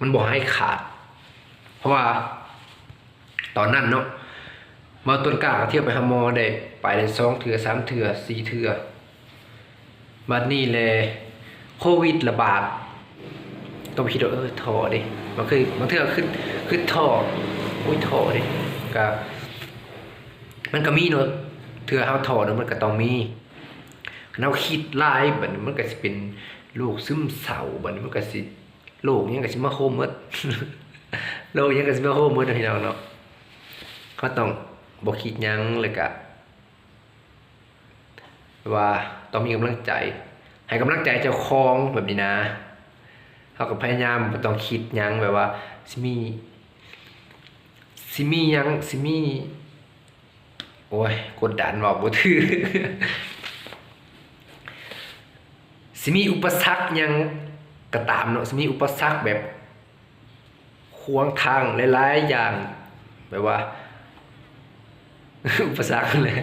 มันบอกให้ขาด เพราะว่า ตอนนั้นเนาะมาต้นกล้าเที่ยวไปหามอได้ไปได้สองเถื่อสามเถื่อสี่เถื่อบัดนี้เลยโควิดระบาดต้องไปคิดว่าเออท่อดิมันคือมันเถื่อขึ้นขึ้นท่ออุ้ยท่อดิก็มันก็มีเนาะเถื่อเฮาท่อเนาะมันก็ต้องมีเราคิดหลายบัดนี้มันก็สิเป็นโรคซึมเศร้าบัดนี้มันก็สิ โรคหยังก็สิมาโคมหมดโรคหยังก็สิมาโคมหมดนะพี่น้องเนาะก็ต้องบอกคิดยังเลยกะว่าต้องมีกำลังใจ ให้กำลังใจเจ้าของแบบนี้นะเขาก็พยายามต้องคิดยังแบบว่าสิมีสิมียังสิมี โอ้ยกดดันบอกบ่ถือสิมีอุปสรรคยัง ก็ตามเนาะมีอุปสรรคแบบขวงทางหลายๆอย่างแบบว่า อุปสรรคเลย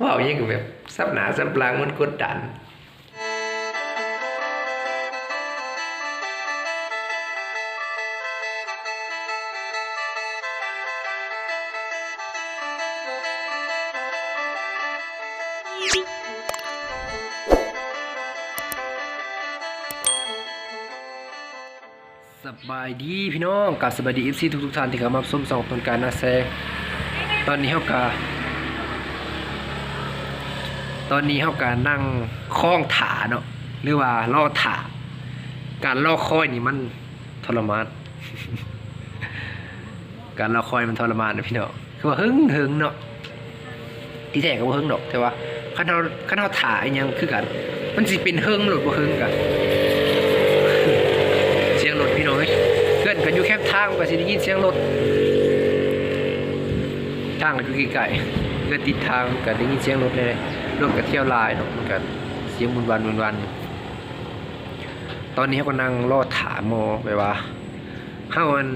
ว่าอย่างแบบซับหนาซับลางมันกดดันายดีพี่น้องกับสบายดีเอฟซีทุกทุกๆท่านที่เข้ามาชมสองตนการนาแซงตอนนี้เฮากาตอนนี้เฮากานั่งคล้องถาเนาะหรือว่าล่อถาการล่อคอยนี่มันทรมาน การล่อคอยมันทรมานนะพี่น้องคือว่าหึงหึงเนาะที่แท้ก็บ่หึงดอกแต่ว่าคันเฮาคันเฮาถ่าอีหยังคือกัน มันสิเป็นหึงหรือบ่หึงกัน เสียงรถพี่น้องเอ้ยเพื่อนก็อยู่แคบทางก็สิได้ยินเสียงรถทางก็อยู่ไกลๆเพื่อนติดทางก็ได้ยินเสียงรถเลยรถก็เที่ยวลายเนาะมันก็เสียงวนวันวนวันตอนนี้เขาก็นั่งรอถามหมไปว่าเฮาอัน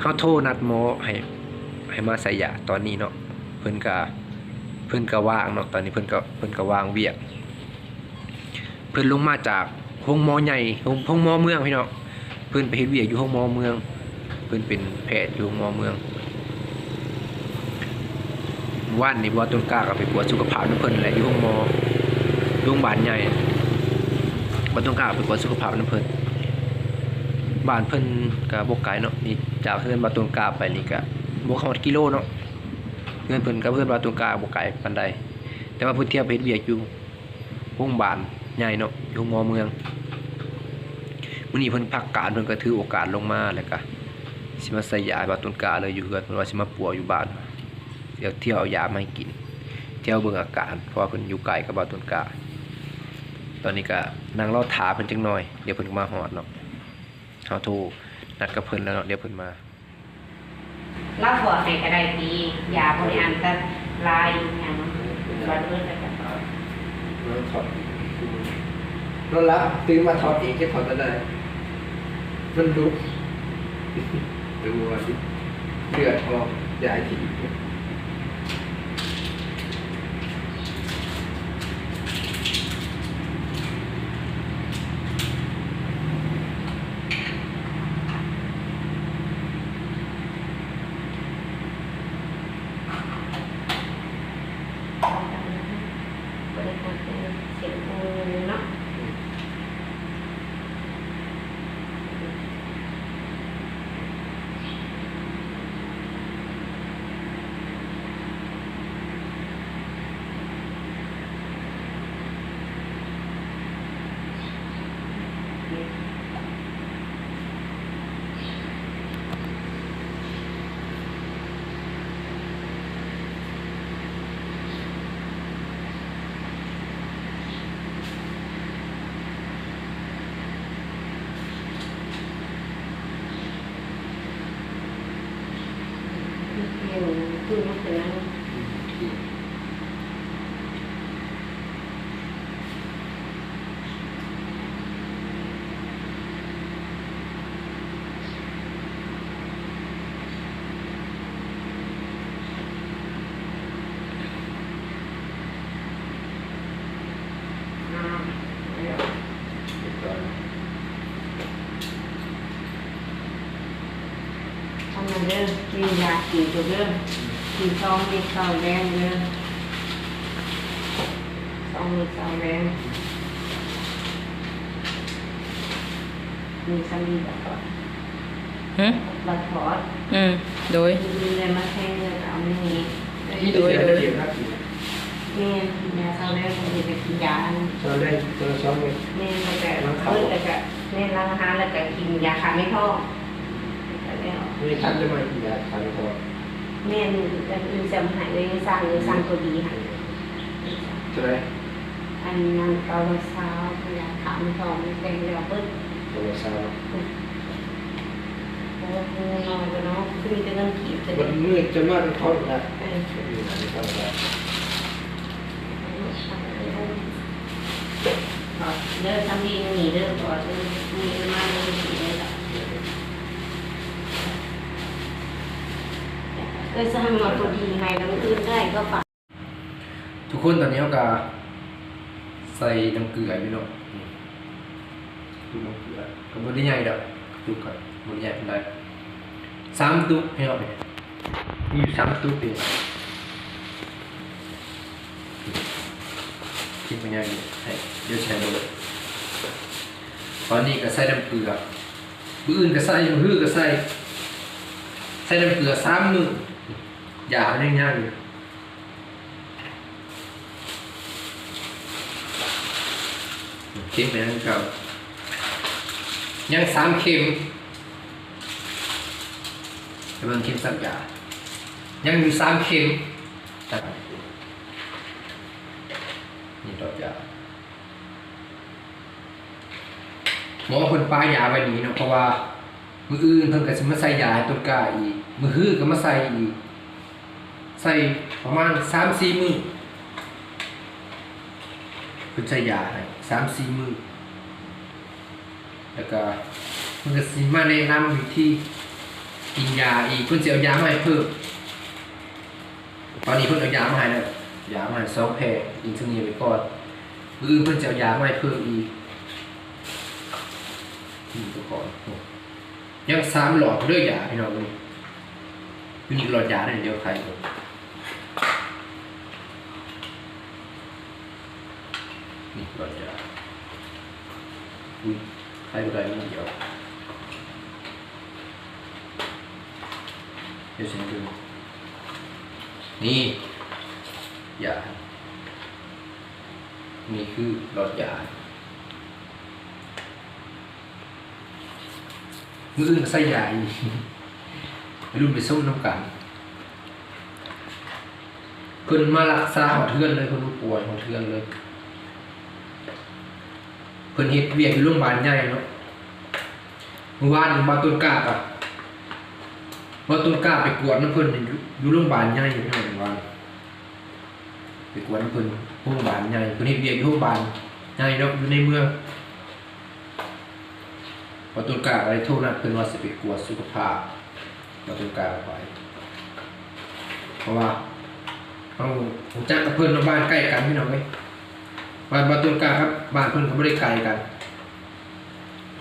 เฮาโทรนัดหมให้ให้มาใส่ยาตอนนี้เนาะเพิ่นก็เพิ่นก็ว่างเนาะตอนนี้เพิ่นก็เพิ่นก็ว่างเวียกเพิ่นลงมาจากห้องมอใหญ่ห้องห้องมอเมืองพี่เน้อง เพิ่อนไปเฮ็ดเวียกอยู่ห้องมอเมือง เพิ่อนเป็นแพทย์อยู่ห้องมอเมืองวันนี้บ่ต้นกล้าก็ไปตรวจสุขภาพนำเพิ่นแหละอยู่ห้องมอโรงพยาบาลใหญ่บ่ต้นกล้าไปตรวจสุขภาพนำเพิ่นบ้านเพิ่นก็บ่ไกลเนาะนี่จากเพิ่อนบ่ต้นกาไปนี่ก็บ่เข้ากิโลเนาะเพื่อนเพิ่นกับเพื่อนบ่ต้นกาบ่ไกลปานใดแต่ว่าเพิ่นเที่ยวไปเฮ็ดเวียกอยู่โรงพยาบาลใหญ่เนาะอยู่มอเมือง มื้อนี้เพิ่นพักการเพิ่นก็ถือโอกาสลงมาแล้วก็สิมาใส่ยาบาตุนกาเลยอยู่เฮือนเพิ่นว่าสิมาปัวอยู่บ้านเดี๋ยวเที่ยวเอายามาให้กิน เที่ยวเบิ่งอาการเพราะว่าเพิ่นอยู่ไกลกับบาตุนกาตอนนี้ก็นั่งรอถาเพิ่นจังหน่อยเดี๋ยวเพิ่นก็มาฮอดเนาะเฮาโทรนัดกับเพิ่นแล้วเนาะเดี๋ยวเพิ่นมารับหัวให้ก็ได้ดียาบริอันก็ลายอย่างบัดเบิดแล้วก็ถอดนอนรับตื่นมาถอดเองจะถอดได้ มันดุดูว่าเดือดออกใหญ่ที่บริโภคเป็นเสียงมือเนาะ เรื่องคือมันเป็นนั้น อ่า นั่น เด้อมียากินตัวเด้อกินซองมีซองแดงเด้อซองมีซองแดงมีสามีแบบก่อนหึบัดถอดอืมโดยมีเลยมาแทงเงินเอาไม่มีที่ตัวจะเก็บนะแม่กินยาซองแดงคนอื่นจะกินยาอันตอนแรกตัวสองเม็ดแม่แล้วก็เพิ่นแล้วก็แม่ล้างอาหารแล้วก็กินยาคาไม่ท้อง แล้วนี่ท่านจะมากี่ยาทานพอแม่นี่อันอื่นจะมาใหายเลยสร้างเลยสร้างตัวดีใหายจะได้อันนั้นเกาเช้าพยาขามทองแดงแล้วเบิ้ลตัวสาวโอ้โหน้อยก็เนาะคือมีแต่เงินขีดจะมัได้นมืดจะมากท้องนะเอออยู่ไหนท้องนะเด้อทำดีหนีเด้อก่อนเด้อมีมาเด้อสีเด้อ เออสร้างมาตัวดีให้แล้วอื่นได้ก็ฝากทุกคนตอนนี้เราก็ใส่น้ำเกลืออยู่เนาะดูน้ำเกลือก็บ่ได้ใหญ่ดอกดูก่อนบ่ได้ใหญ่เป็นไรสามตุ๊กให้เอาไปมีอยู่สามตุ๊กเองคิดมันยังอยู่ให้เดี๋ยวใช้เลยตอนนี้ก็ใส่น้ำเกลือมืออื่นก็ใส่บื้อก็ใส่ใส่น้ำเกลือสามมือ อย่ามันยังย่ายู่เข็มไปนั่นครับยังสามเข็มไปเบิ่งเข็มสักอย่างยังอยู่สามเข็มตัดนี่ดอกยาหมอคนปลายาไว้นี้เนาะเพราะว่า มืออื่นเพิ่นก็สิมาใส่ยาให้ต้นกล้าอีกมือฮื้อก็มาใส่อีก ใส่ประมาณสามสี่มือคุณใช้ยาให้สามสี่มือแล้วก็มันก็สิมาแนะนำวิธีกินยาอีกคุณจะเอายามาให้เพิ่มตอนนี้เพิ่นเอายามาให้แล้วยามาให้สองแพรอินซูลินไปก่อนมืออื่นเพิ่นจะเอายามาให้เพิ่มอีกนี่ไปก่อนยังสามหลอดเรื่อยยาพี่น้องเลยยูนิคหลอดยาเนี่ยเดียวใคร ก่อนนี่ก็จะอุ้ยใครก็ได้นี่เดียวเดี๋ยวฉันดูนี่ยานี่คือหลอดยามืออื่นใส่ยาอีกไม่นไปส้มน้ำกันเพิ่นมารักษาหัวเทือนเลยเพิ่นป่วยหัวเทือนเลย พิ่นเฮ็ดเวียกอยู่โรงพยาบาลใหญ่เนาะเมื่อวานมาต้นกล้าอะมาต้นกาไปกวดน้ำเพิ่นอยู่อยู่โรงพยาบาลใหญ่อยู่ที่ไหนวานไปกวดน้ำเพิ่นโรงพยาบาลใหญ่เพิ่นเฮ็ดเวียกอยู่โรงพยาบาลใหญ่เนาะอยู่ในเมืองพอต้นกาอะไรโทษนัดเพิ่นว่าสิไปกวดสุขภาพมาต้นกาไปเพราะว่าเอาผมจักกับเพิ่นเนาบ้านใกล้กันพี่น้องเอ้ย บ้านบ้านต้นกล้าครับบ้านเพิ่อนก็ไม่ได้ไกลกัน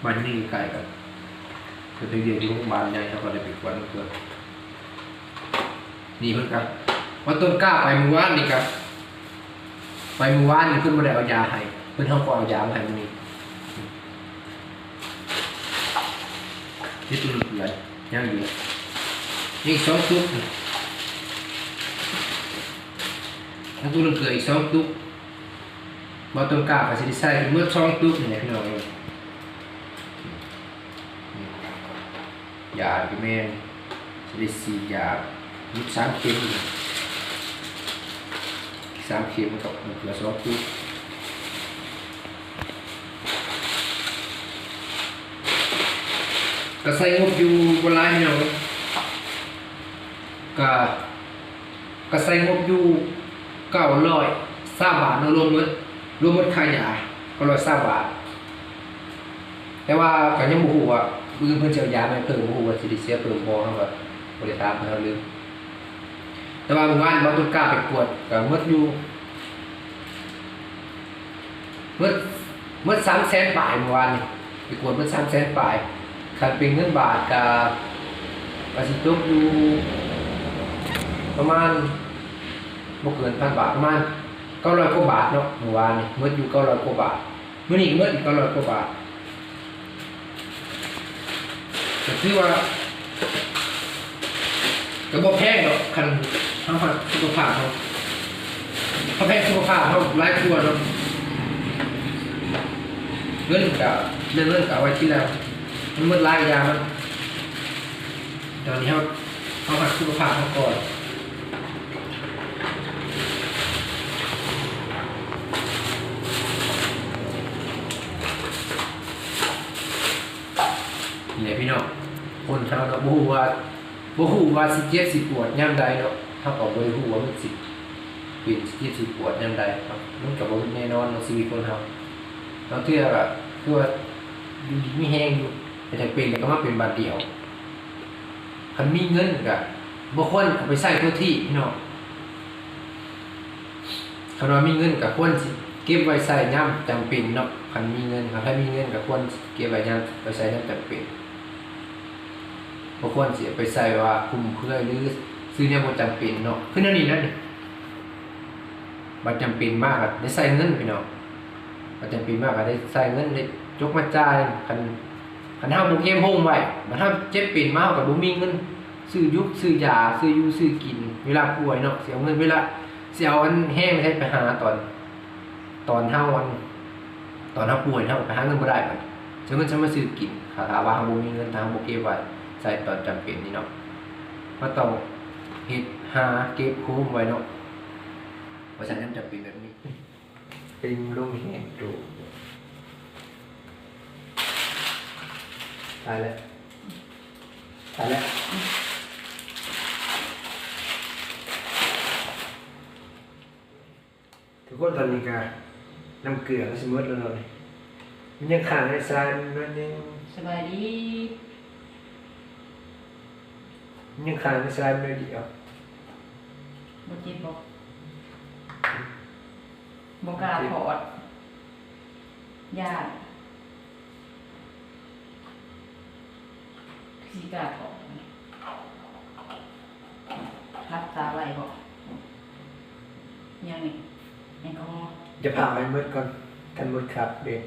บ้านนี่ไกลกันเพิ่นเรียนที่โรงพยาบาลใหญ่เขาก็ได้ไปกวนเพื่อนนี่เพิ่อนครับว่าต้นกล้าไปมือว่านนี่ครับ ไปมือว่านนี่เพิ่อนบ่ได้เอายาให้เพิ่อนเฮาก็เอายามาให้มื้อนี้นี่ตัวนึงเลยยังอยู่นี่สองตุ๊กนี่แล้วตัวนึงเกลืออีกสองตุ๊ก บอต้นกล้ากับสิได้ใส่เมื่อช่องตุ๊กนี่แหละพี่น้องยาพี่แม่นสิได้สียายิบสามเข็มสามเข็มกับมะเขือสองตุ๊กก็ใส่งบอยู่บนไลน์พี่น้องก็ก็ใส่งบอยู่เก้าร้อยสามบาทนรวมหมด รวมมดค่ายาก็ร้อยสามบาทแต่ว่าก็ยังบ่ฮู้ว่ามือเพิ่นจะเอายามาเพิ่มบ่ฮู้ว่าสิได้เสียเพิ่มบ่เฮาก็บ่ได้ตามเพิ่นเอาลืมแต่ว่าเมื่อวานบ่ต้นกล้าไปกวดก็หมดอยู่หมดหมด300,000บาทเมื่อวานนี่ไปกวดหมด300,000บาทคันเป็นเงินบาทก็ก็สิตกอยู่ประมาณบ่เกินพันบาทประมาณ เก้าร้อยกว่าบาทเนาะเมื่อวานนี่เมื่ออยู่เก้าร้อยกว่าบาทเมื่อนี้เมื่ออีกเก้าร้อยกว่าบาทก็ถือว่าก็บ่แพงดอกคันเฮาหักสุขภาพเฮาเขาแพงสุขภาพเฮาหลายตัวเนาะเงินก็เรื่องเงินก็เอาไว้ที่แล้วมันหมดหลายอย่ามันตอนนี้เฮาเฮาหักสุขภาพเฮาก่อน เนี่ยพี่น้อง คนเราก็บ่ฮู้ว่าบ่ฮู้ว่าสิเจ็บสิปวดยามใดเนาะเฮาก็บ่ได้ฮู้ว่ามันสิเป็นสิเจ็บสิปวดยามใดครับมันก็บ่แน่นอนในชีวิตคนเฮาบาเทื่อก็คือว่าอยู่ดีมีแฮงอยู่แต่ถ้าเป็นก็มาเป็นบาดเดียวคันมีเงินก็บ่ควรเอาไปใช้ตัวที่พี่น้องคันว่ามีเงินก็ควรสิเก็บไว้ใช้ยามจำเป็นเนาะคันมีเงินครับถ้ามีเงินก็ควรเก็บไว้ยามไปใช้ยามจำเป็น บางคนเสียไปใส่ว่าคุมเพื่อหรือซื้อเนี่ยบ่จำเป็นเนาะคือแนวนี้นั่นนี่บ่จำเป็นมากอะได้ใส่เงินพี่น้องบ่จำเป็นมากอะได้ใส่เงินได้ยกมาจ่ายคันคันเฮาบ่เก็บโฮมไว้บัดเฮามเจ็บเป็นมาเฮาก็บ่มีเงินซื้อยุกซื้อยาซื้อยูซื้อกิน เวลาป่วยเนาะเสียเงินเวลาเสิเอาอันแห้งให้ไปหาตอน ตอนเฮาอัน ตอนเฮาป่วยเฮาไปหาเงินบ่ได้บัดจะเงินจะมาซื้อกินถ้าถาว่าเฮาบ่มีเงินถ้าเฮาบ่เก็บไว้ ส่ตอนจำเป็นนี่เนาะก็ต้องเฮ็ดหาเก็บคุ้มไว้เนาะเพราะฉะนั้นจำเป็นแบบนี้เป็นลงแห้งดูตายแล้วตายแล้วทุกคนตอนนี้ก็น้ำเกลือก็สมมติแล้วเลยมันยังขาดในทรายมันยังสบายดี ยังขาดไม่สลายเลยเดียวบ่เจ็บบ่บ่กล้าถอดญาติสิกล้าถอดรับตาไว้บ่ยังนี่แอลกอฮอล์จะพาไปมืดก่อนกันมืดครับเด็ก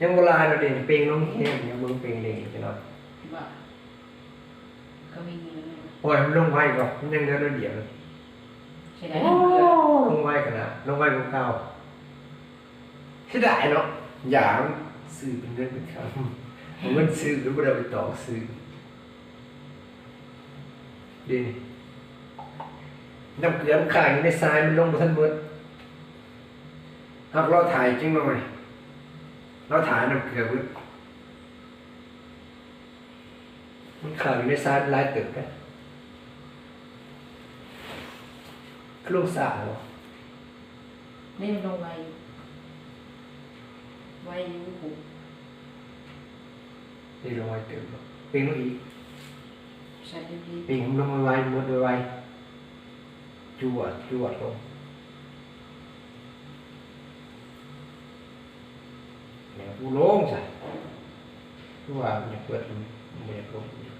ยังโบราณเราเด่นเปลงลงแห้งยังเบิ่งเปลงเด่นไปหน่อยว่า ก็มีเงินโอ้ยมันลงไวก่อนมันยังเหลือเดียวใช่ได้น้ำเกลือลงไวขนาดลงไวกว่าเก่าเสียดายเนาะอย่ามันซื้อเป็นเงินเป็นคำผมมันซื้อหรือบ่ได้ไปต่อซื้อดีน้ำเกลือมันขายอยู่ในทรายมันลงมาทันหมดหากเราถ่ายจริงหน่อยเราถ่ายน้ำเกลือเว้ยมัน ขายอยู่ในทรายมันหลายตึกนะคือลงสระเหรอนี่มันลงไว้ไว้อยู่หูนี่ลงไว้ตึกเนาะเป็นลงอีกใช่ดีปีกลงมาไว้หมดไว้จวดจวดลงเนี่ยกูลงใส่กูว่ามันจะเปิดมันมันจะลงมัน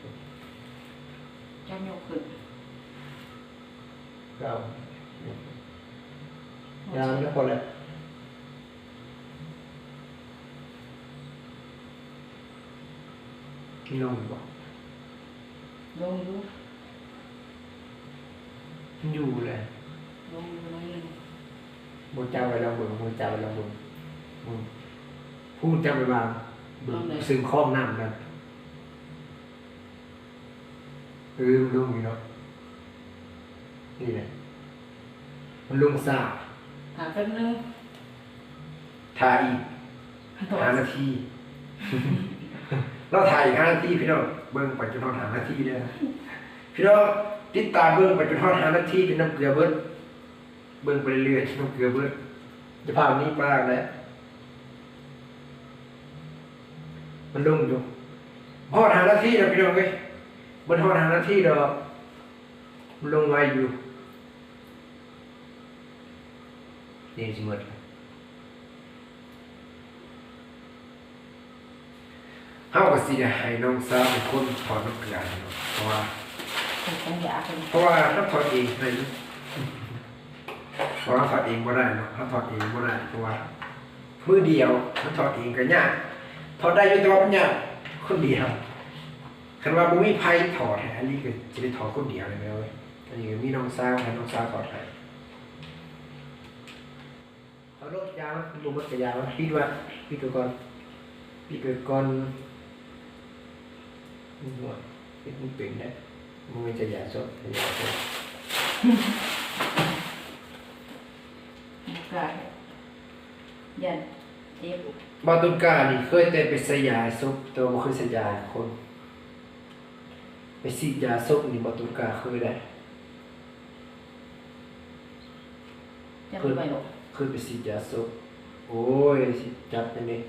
จะลงเจ้าโยกขึ้นเก้าเนี่ยยาวแล้วพอแล้วลงบ่ลงอยู่มันอยู่เลยลงอยู่น้อยหนึงมูเจ้าไปลองเบิ่งมูเจ้าไปลองเบิ่งอืมพูดเจ้าไปวางเบิ่งซึ่งข้อมน้ำนั่น เออมันลงอยู่เนาะนี่แหละมันลงซาหาแป๊บนึงถ่ายอีกถอดห้านาทีเราถ่ายอีกห้านาทีพี่น้องเบิ่งไปจนทอดหานาทีเลยนะพี่น้องติดตามเบิ่งไปจนทอดหานาทีเป็นน้ำเกลือเบิ้ลเบิ่งไปเรื่อยๆน้ำเกลือเบิ้ลจะพาวันนี้ปลากแล้วมันลงอยู่พอดหานาทีแล้วพี่น้องเว้ย มันทอดหานาทีดอกมันลงไวอยู่นี่สิหมดแล้วเฮาก็สิได้ให้น้องสาวเป็นคนถอดน้ำเกลือเนาะเพราะว่าถูกต้องยาเป็นเพราะว่าถ้าถอดเองให้เพราะว่าถอดเองบ่ได้เนาะถ้าถอดเองบ่ได้เพราะว่ามือเดียวถ้าถอดเองก็ยากถอดได้อยู่แต่ว่ามันยากคนเดียว คันว่าบ่มีไผถอดให้อันนี้ก็สิได้ถอดคนเดียวเลยแม่เว้ยอันนี้ก็มีน้องสาวให้น้องสาวถอดให้เอารถยาวลงรถก็ยาวปิดไว่าปิดไว้ก่อนปิดไว้ก่อนหัวปิดมันเป็นได้มันจะยาสดจะยาสดก็ยันเจ็บบาตุนกานี่เคยแต่ไปใส่ยาซุปแต่ว่าบ่เคยใส่ยาให้คนไป ฉีดยาซุปนี่บาตุนกาเคยได้จะไม่ไปหรอกเคยไปฉีดยาซุปโอ้ยสิจับไปนี่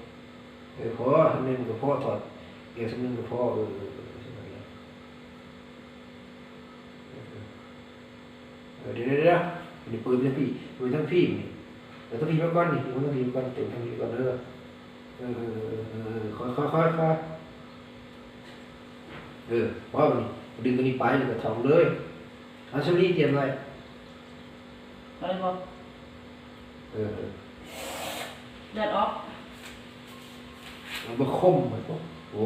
เออพอทำนึงกับพ่อถอดเอวทำนึงกับพ่อเออเออเออใช่ไหมล่ะเออเดี๋ยวเดี๋ยวเดี๋ยวนี่ปืนทั้งพี่ปืนทั้งพี่นี่เดี๋ยวทั้งพี่มาก่อนนี่ปืนทั้งพี่มาก่อนเต็มทั้งพี่ก่อนเด้อเออเออเออเออค่อยค่อยค่อยค่อย เออว่ามันนี่ดึงตัวนี้ไปแล้วก็ทำเลยเอาชุดนี้เตรียมไว้ก็เลยบอกเออเออเลือดออกมันบ่คมเหมือนพวกโอ้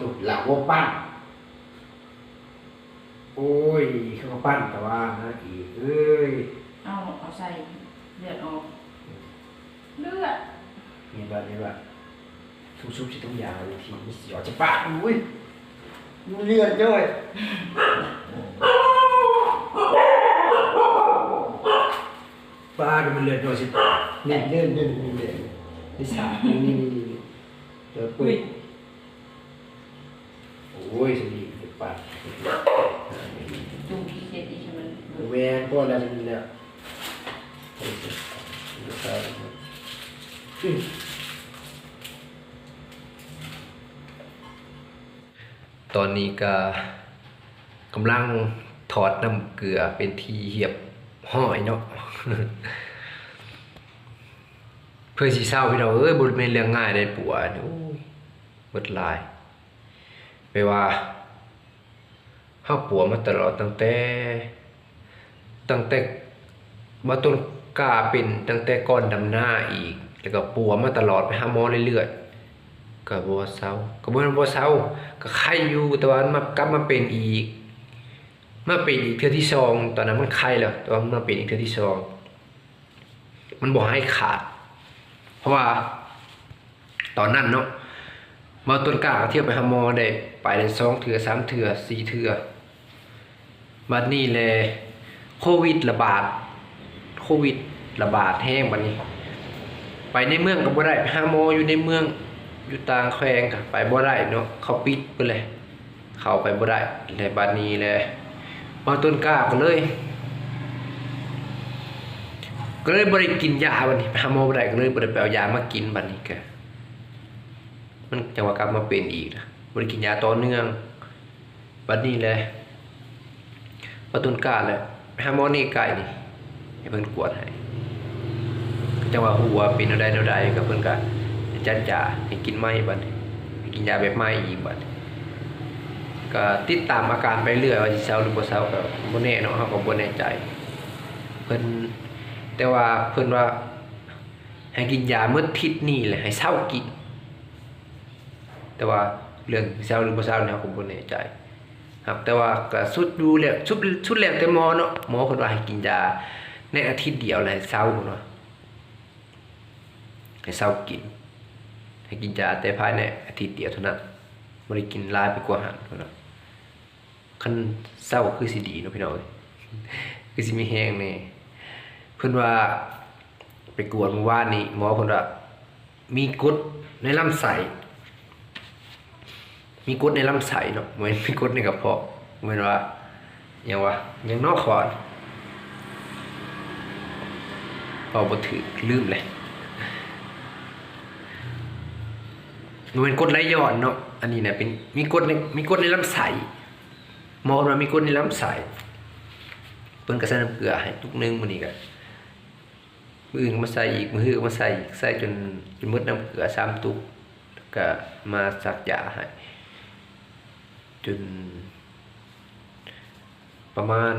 ตุ่หลังว่าปั้นโอ้ยเขาก็ปั้นแต่ว่านะอีกเอ้ยเอาเอาใส่เลือดออก เลือดมีบ้านนี่ว่าทุกชุบที่ต้องยาวเลยทีมันเสียวจะปากอุ้ย มันเลือดด้วยป้าดูมันเลือดด้วยสินี่เลือดเลือดนี่เลือดนี่สาดนี่นี่นี่นี่เดี๋ยวปุ้ยโอ้ยสดีเดี๋ยวปากดูขี้เจ็ดอีกใช่ไหมแวนก็แล้วนี่แล้วโอเคเดี๋ยวครับอืม ตอนนี้ก็กำลังถอดน้ำเกลือเป็นทีเหียบห้อยเนาะเพื่อสิเศร้าพี่น้องเอ้ยบริเวณเรื่องง่ายได้ปัวนี่โอ้ยเบิดลายไปว่าเฮาปัวมาตลอดตั้งแต่ ตั้งแต่บ่ต้นกาเป็นตั้งแต่ก่อนดำหน้าอีก แล้วก็ปัวมาตลอดไปห้าหมอเรื่อยๆ ก็บ่เศร้าก็บ่บ่เศร้าก็ไข้อยู่แต่ว่ามันมากลับมาเป็นอีกมาเป็นอีกเทื่อที่สองตอนนั้นมันไข้แล้วแต่ว่ามันมาเป็นอีกเทื่อที่สองมันบ่ให้ขาด เพราะว่า ตอนนั้นเนาะมาต้นกล้าก็เที่ยวไปหาหมอได้ไปได้สองเทื่อสามเทื่อสี่เทื่อบัดนี้แลยโควิดระบาด โควิดระบาดแห้งบัดนี้ ไปในเมืองก็บ่ได้ไปหาหมออยู่ในเมือง อยู่ต่างแขวงก็ไปบ่ได้เนาะเขาปิดไปเลย เข้าไปบ่ได้แล้วบัดนี้แหละมาต้นกล้าก็เลย ก็เลยบ่ได้กินยาบัดนี้ไปหาหมอบ่ได้ก็เลยบ่ได้ไปเอายามากินบัดนี้ก็มันจังหว่ากลับมาเป็นอีกนะบ่ได้กินยาต่อเนื่องบัดนี้แหละมาต้นกล้าแหละไปหาหมอนี่ไก่นี่ให้เพิ่นกวดให้จังหว่าหัวเป็นอะไรแนวใดก็เพิ่นก็ จัดยาให้กินไม้บัดให้กินยาแบบไม้อีกบัดก็ติดตามอาการไปเรื่อยว่าสิเซาหรือบ่เซาก็บ่แน่เนาะเฮาก็บ่แน่ใจเพิ่นแต่ว่าเพิ่นว่าให้กินยาเมื่อทิศนี้แหละให้เซากิน แต่ว่าเรื่องเซาหรือบ่เซาเนี่ยผมบ่แน่ใจ ครับ แต่ว่าก็สุดดูแล้วสุดสุดแล้วแต่หมอเนาะหมอเพิ่นว่าให้กินยาในอาทิตย์เดียวแหละให้าเนาะให้เศร้ากิน ให้กินยาแต่ภายในอาทิตย์เดียวเท่านั้นไม่ได้กินลายไปกว่าหันเท่านั้นคันเศร้าคือสิดีเนาะพี่น้องเอ้ยคือสิมีแห้งแน่เพิ่อนว่าไปกวดเมื่านี้หมอเพิ่นว่ามีกรดในลำไส้มีกรดในลำไส้เนาะบ่แม่นมีกรดในกระเพาะบ่แม่นว่าหยังวะหยังนอกขอนพอบ่ถือลืมเลย มันเป็นกรดไหลย้อนเนาะอันนี้เนี่ยเป็นมีกรดในมีกรดในลำไส้หมอว่ามีกรดในลำไส้เพิ่นก็ใส่น้ำเกลือให้ทุกนึงมื้อนี้ก็มื้ออื่นก็มาใส่อีกมื้อฮื้อก็มาใส่อีกใส่จนจนหมดน้ำเกลือสามตุกก็มาซักยาให้จน ประมาณ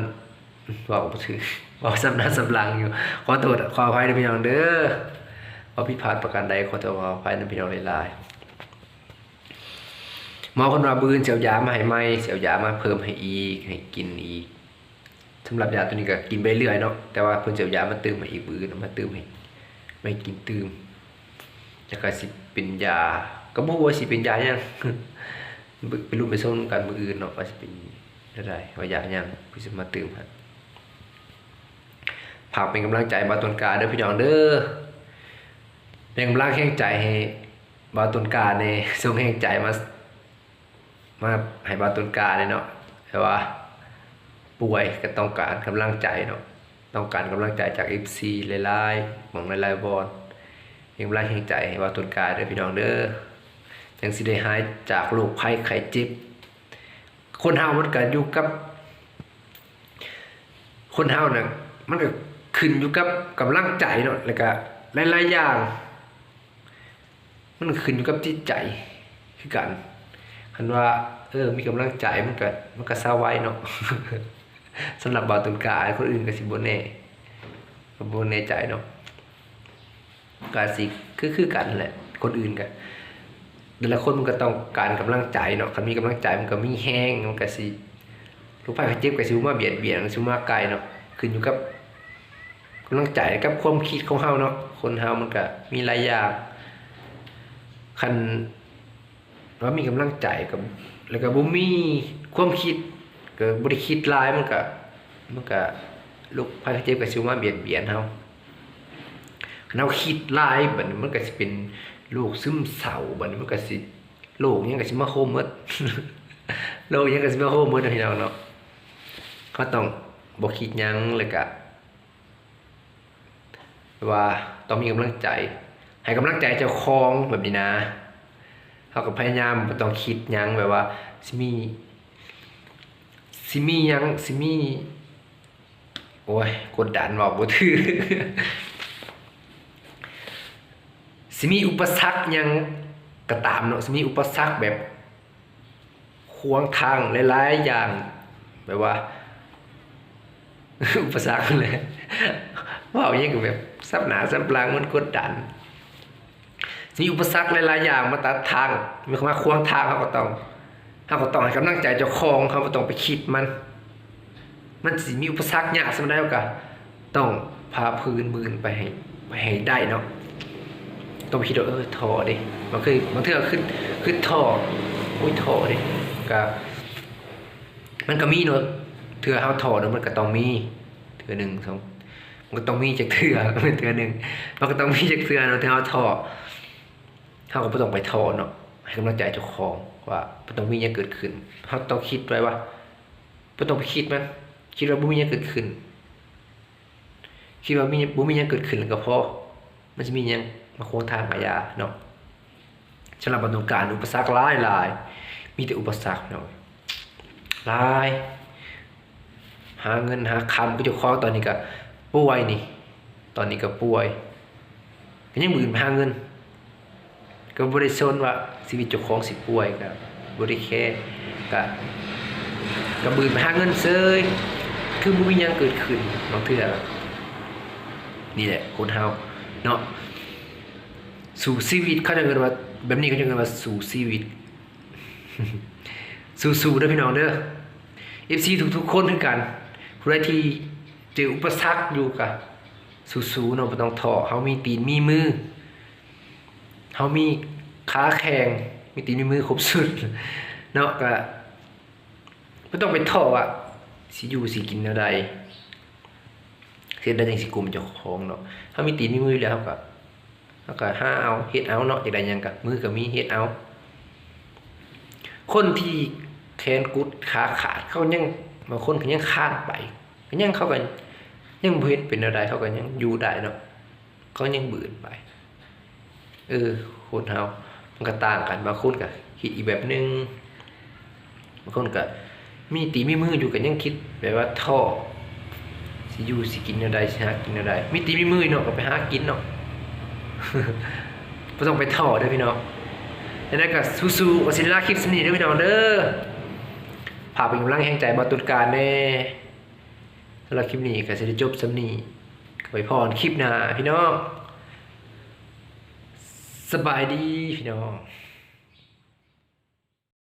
บอกบ่ถือบอกสำนักสำลังอยู่ขอโทษขออภัยนพี่น้องเด้อว่าผิดพลาดประการใดขอโทษขออภัยนพี่น้องหลายๆ หมอคนว่าบืนเสียวยามาให้ไหมเสียวยามาเพิ่มให้อีกให้กินอีกสำหรับยาตัวนี้ก็กินไปเรื่อยเนาะแต่ว่าเพิ่นเสียวยามาเติมมาอีกบืนมาเติมให้ไม่กินเติมจะก็สิเป็นยาก็บ่รู้ว่าสิเป็นยาหยังไปรุ่นไปส่งกันมืออื่นเนาะว่าสิเป็นอะไรว่ายาหยังเพิ่นสิมาเติมให้ฝากเป็นกำลังใจบาตุนกาเด้อพี่น้องเด้อเป็นกำลังแห่งใจให้บาตุนกาในส่งแห่งใจมา มาให้บาตุนกาเลยเนาะแต่ว่า ป่วยก็ต้องการกำลังใจเนาะต้องการกำลังใจจาก FC หลายๆหมองหลายๆบอลเป็นกำลังแห่งใจให้บาตุนกาเด้อพี่น้องเด้อจังสิได้หายจากโรคภัยไข้เจ็บคนเฮามันก็อยู่กับ คนเฮาน่ะมันก็ขึ้นอยู่กับกำลังใจเนาะแล้วก็หลายๆอย่าง มันขึ้นอยู่กับจิตใจคือกัน คันว่า เออ มีกำลังใจมันก็มันก็เศร้าไว้เนาะสำหรับบาตุนกาคนอื่นก็สิบ่แน่ก็บ่แน่ใจเนาะก็สิคือคือกันแหละ คนอื่นก็แต่ละคนมันก็ต้องการกำลังใจเนาะคันมีกำลังใจมันก็มีแห้งมันก็สิลูกไฟเขาเจ็บก็สิมาเบียดเบียนสิมาไกลเนาะขึ้นอยู่กับกำลังใจกับความคิดของเฮาเนาะคนเฮามันก็มีหลายอย่างคัน ว่ามีกำลังใจกับแล้วก็บ่มีความคิดก็บ่ได้คิดลายมันก็มันก็ลูกพายเจ็บก็สิมาเบียดเบียนเฮาเฮาคิดลายบัดนี้มันก็สิเป็นโรคซึมเศร้าบัดนี้มันก็สิโรคยังก็สิมาโคมหมดโรคยังก็สิมาโคมหมดพี่น้องเนาะก็ต้องบ่คิดหยังแล้วก็ว่าต้องมีกำลังใจ ให้กำลังใจเจ้าของแบบนี้นะ เขาก็พยายามบ่ต้องคิดหยังแบบว่าสิมีสิมีหยังสิมี โอ้ยกดดันบอกบ่ถือสิมีอุปสรรคหยังก็ตามเนาะสิมีอุปสรรคแบบขวงทางหลายๆอย่างแบบว่า อุปสรรคเลยว่าอย่างี้ก็แบบซับหนาซับหลังมันกดดัน สิมีอุปสรรคหลายๆอย่างมาตัดทางมีคว่าขวางทางเขาก็ต้องเขาก็ต้องให้กำลังใจเจ้าของเขาก็ต้องไปคิดมัน มันสิมีอุปสรรคยากสำหรับก็ต้องพาพื้นมืนไปให้ไปให้ได้เนาะต้องคิดว่าเออทอดิมันคือบางทีก็ขึ้นขึ้นท่ออุ้ยทอดิก็มันก็มีเนาะเถื่อเฮาทอเนาะมันก็ต้องมีเถื่อหนึ่งสองมันก็ต้องมีจากเถื่อเถื่อหนึ่งมันก็ต้องมีจากเถื่อเนาะเถื่อเฮาท่อ เฮาก็บ่ต้องไปท่อเนาะให้กำลังใจเจ้าของว่าบ่ต้องมีหยังเกิดขึ้นเฮาต้องคิดไว้ว่าบ่ต้องไปคิดมันคิดว่าบ่มีหยังเกิดขึ้น คิดว่ามีบ่มีหยังเกิดขึ้นก็พอมันจะมีหยังมาโค้งทางอาญาเนาะสำหรับบรรทุการอุปสรรคหลายหลายมีแต่อุปสรรคเนาะหลายหาเงินหาคำก็จะคอตอนนี้ก็ป่วยนี่ ตอนนี้ก็ป่วยก็ยังบืนหาเงิน ก็บ่ได้สนว่าชีวิตเจ้าของสิป่วยก็บ่ได้แค่ก็ก็บืนหาเงินเซยคือบ่มีหยังเกิดขึ้นบางเทื่อนี่แหละคนเฮาเนาะสู่ชีวิตเขาจะเกิดว่าแบบนี้เขาจะเกิดว่าสู่ชีวิต สู้ๆเด้พี่น้องเด้อ FC ทุกๆคนคือกันผู้ใดที่เจออุปสรรคอยู่กะสู้ๆเนาะบ่ต้องท้อเฮามีตีนมีมือ เฮามีขาแข็งมีตีนมีมือครบสุดเนาะก็บ่ต้องไปท้อว่าสิอยู่สิกินแนวใดเฮ็ดได้จังสิกลุ่มเจ้าของเนาะเฮามีตีนมีมือแล้วก็เฮาก็หาเอาเฮ็ดเอาเนาะจักได้หยังก็มือก็มีเฮ็ดเอา คนที่แขนกุดขาขาดเขายังบางคนก็ยังขาดไปก็ยังเขาก็ยังบ่เฮ็ดเป็นอะไรเขาก็ยังอยู่ได้เนาะเขายังบืนไป เออคนเฮามันก็ต่างกันบางคนก็คิดอีกแบบนึงบางคนก็มีตีมีมืออยู่ก็ยังคิดแบบว่าท่อสิอยู่สิกินแนวใดสิหากินแนวใดมีตีมีมือเนาะก็ไปหากินเนาะบ่ต้องไปท่อเด้อพี่น้องแล้วก็สู้ๆวสิลาคลิปสนิทด้วยพี่น้องเด้อากเป็นกำลังแห่งใจบอตุนการแน่สำหรับคลิปนี้ก็จะจบสำนีก็ไปพรคลิปหน้าพี่น้อง สบายดีพี่น้อง